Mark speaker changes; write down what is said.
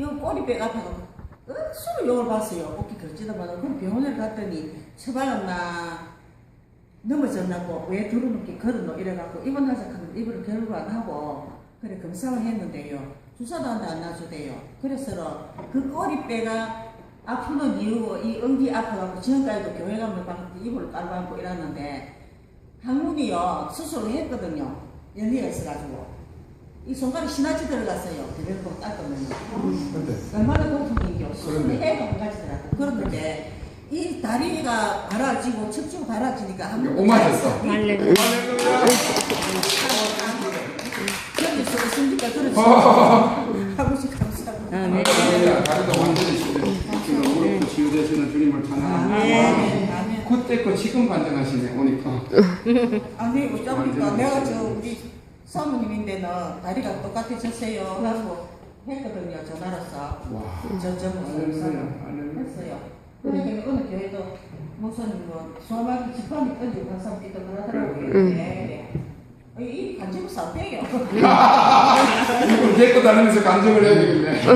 Speaker 1: 이거 꼬리뼈가 아파가지고 억수로 욕을 봤어요. 어깨 걸치다마다 그럼 병원에 갔더니 처방했나 넘어졌나고 왜 두루눕게 걸어놓 이래갖고 입원하자 하면 입원을 결국 안 하고 그래 검사를 했는데요. 주사도 한대안 놔주대요. 그래서 그 꼬리뼈가 아프는 이유 이 응기 아파갖고 지금까지도 교회 가면 방 이불을 깔고 앉고 이러는데 항문이요 수술을 했거든요. 연리가 있어가지고 이 손가락 신화지 들어갔어요. 대변으로 닦으면
Speaker 2: 근데
Speaker 1: 얼마나 고통인겨 수술을
Speaker 2: 그런데.
Speaker 1: 해가 안 그런데 이 다리가 갈아지고 척추가 갈아지니까 한
Speaker 2: 오마셨어.
Speaker 3: 할렐루야.
Speaker 1: 여기서 있으니까 그렇지. 아버지 감사합니다.
Speaker 3: 아멘.
Speaker 2: 다리도 완전히
Speaker 4: 지금 무릎 치유되시는 주님을 찬양합니다.
Speaker 1: 아멘. 아멘.
Speaker 2: 그때 거 지금 반전하시네 오니까.
Speaker 1: 아니 어쩌니까 내가 저 우리 사모님인데는 다리가 똑같아졌어요. 하고 했거든요. 전화로서
Speaker 2: 와.
Speaker 1: 전점을 했어요. 그러니까 어느 교회도 목사님 뭐 수화막이 지팡이 던지고 간 사람 있다 그러더라고요. 네. 이- 이 간지고 싸대요.
Speaker 2: 이걸 데리고 다니면서 간증을 해야 되겠네.